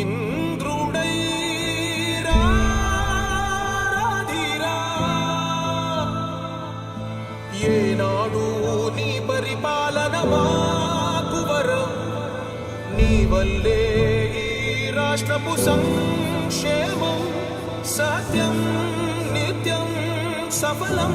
இன்றுடை ఏనాడు నీ పరిపాలన మాకు వరం. నీ వల్లే ఈ సత్యం నిత్యం సఫలం.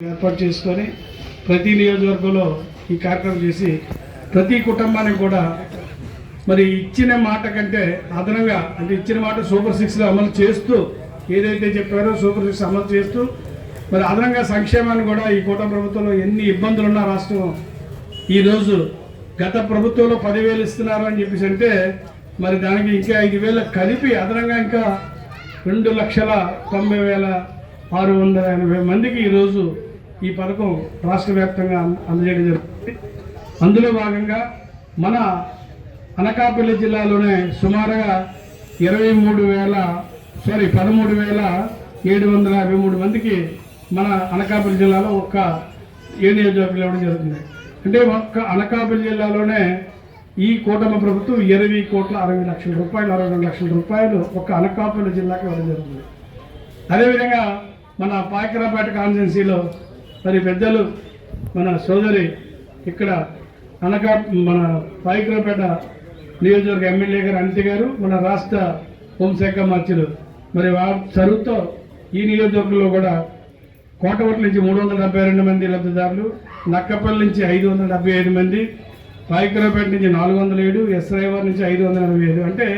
ఏర్పాటు చేసుకొని ప్రతి నియోజకవర్గంలో ఈ కార్యక్రమం చేసి ప్రతి కుటుంబానికి కూడా మరి ఇచ్చిన మాట కంటే అదనంగా అంటే ఇచ్చిన మాట సూపర్ సిక్స్లో అమలు చేస్తూ ఏదైతే చెప్పారో సూపర్ సిక్స్ అమలు చేస్తూ మరి అదనంగా సంక్షేమాన్ని కూడా ఈ కూటమి ప్రభుత్వంలో ఎన్ని ఇబ్బందులు ఉన్నా రాష్ట్రం ఈరోజు గత ప్రభుత్వంలో పదివేలు ఇస్తున్నారు అని చెప్పేసి అంటే మరి దానికి ఇంకా ఐదు వేలు కలిపి అదనంగా ఇంకా రెండు లక్షల తొంభై వేల ఆరు వందల ఎనభై మందికి ఈరోజు ఈ పథకం రాష్ట్ర వ్యాప్తంగా అంద- అందజేయడం జరుగుతుంది. అందులో భాగంగా మన అనకాపల్లి జిల్లాలోనే సుమారుగా ఇరవై మూడు వేల సారీ పదమూడు వేల ఏడు వందల యాభై మూడు మందికి మన అనకాపల్లి జిల్లాలో ఒక్క ఏ జాబ్లు ఇవ్వడం జరుగుతుంది. అంటే ఒక్క అనకాపల్లి జిల్లాలోనే ఈ కూటమి ప్రభుత్వం ఇరవై కోట్ల అరవై లక్షల రూపాయలు అరవై రెండు లక్షల రూపాయలు ఒక్క అనకాపల్లి జిల్లాకి ఇవ్వడం జరుగుతుంది. అదేవిధంగా మన పాయకరాపేట కాన్స్టిట్యున్సీలో మరి పెద్దలు మన సోదరి ఇక్కడ అనకా మన పాయకరాపేట నియోజకవర్గ ఎమ్మెల్యే గారు అనిత గారు మన రాష్ట్ర హోంశాఖ మంత్రులు. మరి వారి చదువుతో ఈ నియోజకవర్గంలో కూడా కోటవట్ల నుంచి మూడు వందల డెబ్బై రెండు మంది లబ్ధిదారులు నక్కపల్లి నుంచి ఐదు వందల డెబ్బై ఐదు మంది పాయికరాపేట నుంచి నాలుగు వందల ఏడు ఎస్ఐఆర్ నుంచి ఐదు వందల ఎనభై ఐదు. అంటే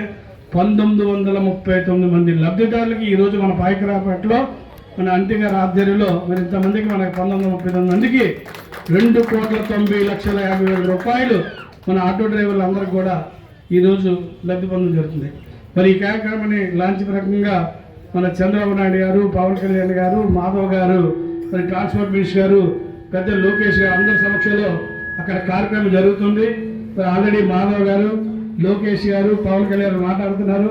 పంతొమ్మిది వందల ముప్పై తొమ్మిది మంది లబ్ధిదారులకి ఈరోజు మన పాయికరాపేటలో మన అంటి గారి ఆధ్వర్యంలో మరి ఇంతమందికి మనకి పంతొమ్మిది వందల ముప్పై తొమ్మిది మందికి రెండు కోట్ల తొంభై లక్షల యాభై వేల రూపాయలు మన ఆటో డ్రైవర్లు అందరికి కూడా ఈరోజు లబ్ధి పొందడం జరుగుతుంది. మరి ఈ కార్యక్రమాన్ని లాంచ్ రకంగా మన చంద్రబాబు నాయుడు గారు పవన్ కళ్యాణ్ గారు మాధవ్ గారు మరి ట్రాన్స్పోర్ట్ మినిస్టర్ గారు పెద్ద లోకేష్ గారు అందరి సమక్షంలో అక్కడ కార్యక్రమం జరుగుతుంది. మరి ఆల్రెడీ మాధవ్ గారు లోకేష్ గారు పవన్ కళ్యాణ్ మాట్లాడుతున్నారు.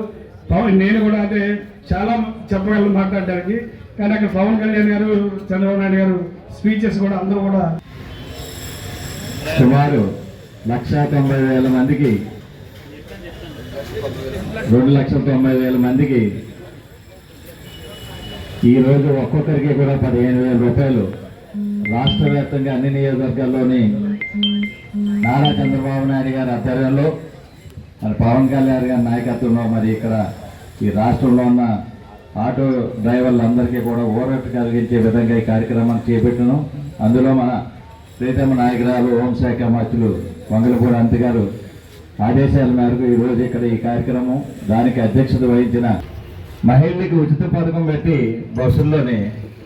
పవన్ నేను కూడా అంటే చాలా చెప్పగలను మాట్లాడడానికి. కానీ అక్కడ పవన్ కళ్యాణ్ గారు చంద్రబాబు నాయుడు గారు స్పీచెస్ కూడా అందరూ కూడా సుమారు లక్ష తొంభై వేల మందికి రెండు లక్షల తొంభై వేల మందికి ఈరోజు ఒక్కొక్కరికి కూడా పదిహేను వేల రూపాయలు రాష్ట్ర వ్యాప్తంగా అన్ని నియోజకవర్గాల్లోని నారా చంద్రబాబు నాయుడు గారి ఆధ్వర్యంలో మరి పవన్ కళ్యాణ్ గారి నాయకత్వంలో మరి ఇక్కడ ఈ రాష్ట్రంలో ఉన్న ఆటో డ్రైవర్లందరికీ కూడా ఊరట కలిగించే విధంగా ఈ కార్యక్రమాన్ని చేపట్టాను. అందులో మన ప్రీతమ నాయకురాలు హోంశాఖ మంత్రులు మంగళపూడి అంతి గారు ఆదేశాల మేరకు ఈరోజు ఇక్కడ ఈ కార్యక్రమం దానికి అధ్యక్షత వహించిన మహిళలకు ఉచిత పథకం పెట్టి బస్సుల్లోని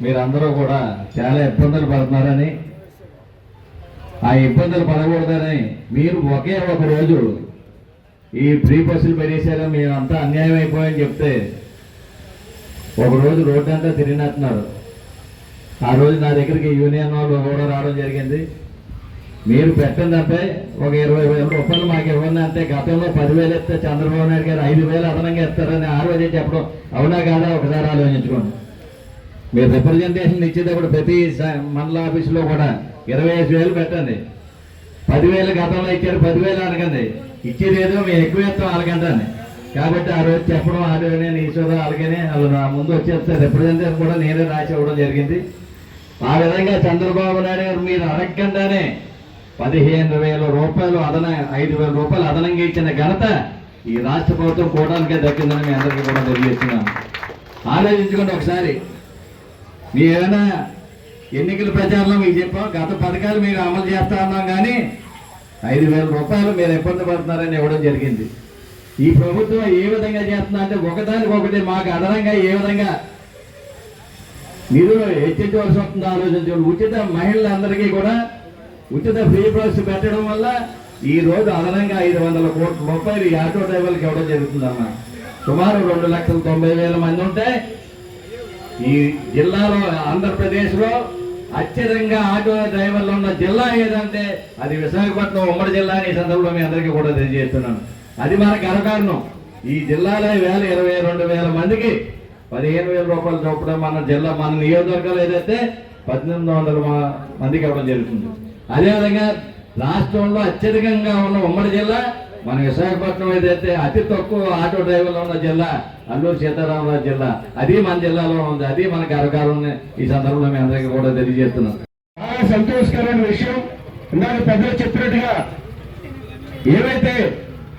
మీరందరూ కూడా చాలా ఇబ్బందులు పడుతున్నారని ఆ ఇబ్బందులు పడకూడదని మీరు ఒకే ఒక రోజు ఈ ఫ్రీ బస్సులు పెరిగేసారని మీరంతా అన్యాయం అయిపోయని చెప్తే ఒకరోజు రోడ్డు అంతా తిరిగినట్టున్నారు. ఆ రోజు నా దగ్గరికి యూనియన్ వాళ్ళు కూడా రావడం జరిగింది. మీరు పెట్టిందంటే ఒక ఇరవై వేల రూపాయలు మాకు ఇవ్వండి అంటే గతంలో పదివేలు ఇస్తే చంద్రబాబు నాయుడు గారు ఐదు వేలు అదనంగా ఇస్తారని ఆ రోజే చెప్పడం. అవునా కాదా? ఒకసారి ఆలోచించుకోండి. మీరు రిప్రజెంటేషన్ ఇచ్చేటప్పుడు ప్రతి స- మండల ఆఫీసులో కూడా ఇరవై ఐదు వేలు పెట్టండి. పదివేలు గతంలో ఇచ్చారు పదివేలు అనకండి. ఇచ్చేది ఏదో మేము ఎక్కువ ఇస్తాం అలాగంటాను కాబట్టి ఆ రోజు చెప్పడం ఆలోనే ఈశ్వరం అలాగనే వాళ్ళు నా ముందు వచ్చేస్తే రిప్రజెంటేషన్ కూడా నేనే రాసి ఇవ్వడం జరిగింది. ఆ విధంగా చంద్రబాబు నాయుడు గారు మీరు అడగకుండానే పదిహేను వేల రూపాయలు అదన ఐదు వేల రూపాయలు అదనంగా ఇచ్చిన ఘనత ఈ రాష్ట్ర ప్రభుత్వం కూడానికే దక్కిందని మీ అందరికీ కూడా తెలియజేస్తున్నాను. ఆలోచించుకోండి ఒకసారి. మీ ఏమైనా ఎన్నికల ప్రచారంలో మీకు చెప్పాం గత పథకాలు మీరు అమలు చేస్తా ఉన్నాం కానీ ఐదు వేల రూపాయలు మీరు ఇబ్బంది పడుతున్నారని ఇవ్వడం జరిగింది. ఈ ప్రభుత్వం ఏ విధంగా చేస్తుందా అంటే ఒకదానికి ఒకటి మాకు అదనంగా ఏ విధంగా నిధులు హెచ్చించవలసి వస్తుందో ఆలోచించండి. ఉచిత మహిళలందరికీ కూడా ఉచిత ఫ్రీ బస్ పెట్టడం వల్ల ఈ రోజు అదనంగా ఐదు వందల కోట్ల రూపాయలు ఈ ఆటో డ్రైవర్లకు ఇవ్వడం జరుగుతుందమ్మా సుమారు రెండు లక్షల తొంభై వేల మంది ఉంటే ఈ జిల్లాలో ఆంధ్రప్రదేశ్లో అత్యధికంగా ఆటో డ్రైవర్లు ఉన్న జిల్లా ఏదంటే అది విశాఖపట్నం ఉమ్మడి జిల్లా అనే సందర్భంలో మీ అందరికీ కూడా తెలియజేస్తున్నాను. అది మన గర్వకారణం ఈ జిల్లాలో వేల ఇరవై రెండు వేల మందికి పదిహేను వేల రూపాయలు చొప్పున మన జిల్లా మన నియోజకవర్గాలు ఏదైతే పద్దెనిమిది వందల మందికి ఇవ్వడం జరుగుతుంది. అదేవిధంగా రాష్ట్రంలో అత్యధికంగా ఉన్న ఉమ్మడి జిల్లా మన విశాఖపట్నం ఏదైతే అతి తక్కువ ఆటో డ్రైవర్లు ఉన్న జిల్లా అల్లూరు సీతారామరాజు జిల్లా అది మన జిల్లాలో ఉంది. అది మన గర్వకారం ఈ సందర్భంలో మీ అందరికీ కూడా తెలియజేస్తున్నాం సంతోషకరమైన విషయం. ఇందాక పెద్దలు చెప్పినట్టుగా ఏవైతే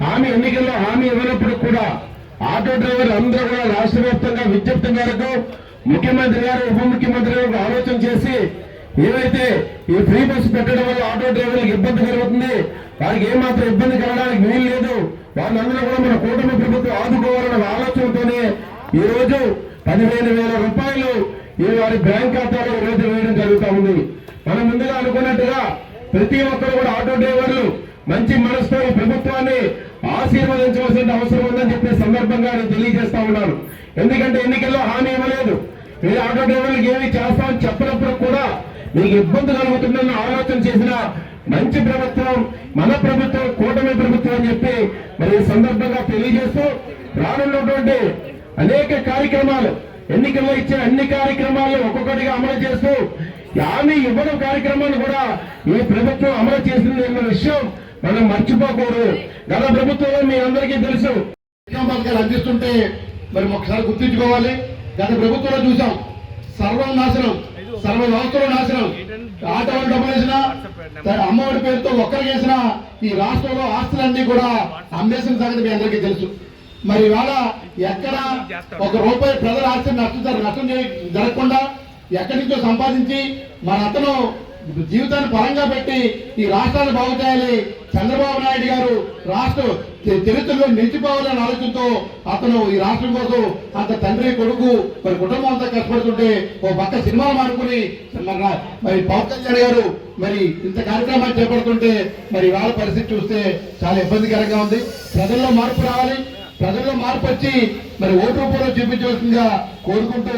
హామీ ఎన్నికల్లో హామీ ఇవ్వనప్పుడు కూడా ఆటో డ్రైవర్లు అందరూ కూడా రాష్ట్ర వ్యాప్తంగా విజ్ఞప్తి మేరకు ముఖ్యమంత్రి గారు ఉప ముఖ్యమంత్రి గారు ఆలోచన చేసి ఏవైతే ఈ ఫ్రీ బస్సు పెట్టడం వల్ల ఆటో డ్రైవర్లకు ఇబ్బంది కలుగుతుంది వారికి ఏమాత్రం ఇబ్బంది కలగడానికి వీలు లేదు వాళ్ళందరూ కూడా మన కూటమి ప్రభుత్వం ఆదుకోవాలన్న ఆలోచనతోనే ఈ రోజు పదిహేను వేల రూపాయలు ఈ వారి బ్యాంక్ ఖాతాలో ఈరోజు రోజు వేయడం జరుగుతూ ఉంది. మనం ముందుగా అనుకున్నట్టుగా ప్రతి ఒక్కరు కూడా ఆటో డ్రైవర్లు మంచి మనసుతో ఈ ప్రభుత్వాన్ని ఆశీర్వదించవలసిన అవసరం ఉందని చెప్పే సందర్భంగా నేను తెలియజేస్తా ఉన్నాను. ఎందుకంటే ఎన్నికల్లో హామీ ఇవ్వలేదు. మీరు ఆటో డ్రైవర్లకు ఏమి చేస్తామని చెప్పినప్పుడు కూడా మీకు ఇబ్బంది కలుగుతుందన్న ఆలోచన చేసిన మంచి ప్రభుత్వం మన ప్రభుత్వం కూటమి ప్రభుత్వం అని చెప్పి మరి ఈ సందర్భంగా తెలియజేస్తూ రానున్నటువంటి అనేక కార్యక్రమాలు ఎన్నికల్లో ఇచ్చే అన్ని కార్యక్రమాలను ఒక్కొక్కటిగా అమలు చేస్తూ హామీ ఇవ్వడం కార్యక్రమాన్ని కూడా ఈ ప్రభుత్వం అమలు చేసింది అన్న విషయం మనం మర్చిపోకూడదు. గత ప్రభుత్వంలో మీ అందరికీ తెలుసు. సంక్షేమ పథకాలు అందిస్తుంటే మరి ఒకసారి గుర్తుంచుకోవాలి. గత ప్రభుత్వంలో చూసాం. సర్వం నాశనం సర్వ వ్యవస్థలో నాశనం. ఆట వాళ్ళు డబ్బులు వేసినా అమ్మఒడి పేరుతో ఒక్కరికి వేసినా ఈ రాష్ట్రంలో ఆస్తులన్నీ కూడా అమ్మేసిన సంగతి మీ అందరికీ తెలుసు. మరి ఇవాళ ఎక్కడ ఒక రూపాయి ప్రజల ఆస్తిని నష్టం నష్టం చేయ- జరగకుండా ఎక్కడి నుంచో సంపాదించి మన అతను జీవితాన్ని పరంగా పెట్టి ఈ రాష్ట్రాన్ని బాగు చేయాలి. చంద్రబాబు నాయుడు గారు రాష్ట్ర చరిత్రలో నిలిచిపోవాలనే ఆలోచనతో అతను ఈ రాష్ట్రం కోసం అంత తండ్రి కొడుకు మరి కుటుంబం అంతా కష్టపడుతుంటే ఓ పక్క సినిమాలు మానుకుని మరి మరి పవన్ కళ్యాణ్ గారు మరి ఇంత కార్యక్రమాలు చేపడుతుంటే మరి వాళ్ళ పరిస్థితి చూస్తే చాలా ఇబ్బందికరంగా ఉంది. ప్రజల్లో మార్పు రావాలి. ప్రజల్లో మార్పు వచ్చి మరి ఓటు రూపంలో చూపించవలసిందిగా కోరుకుంటూ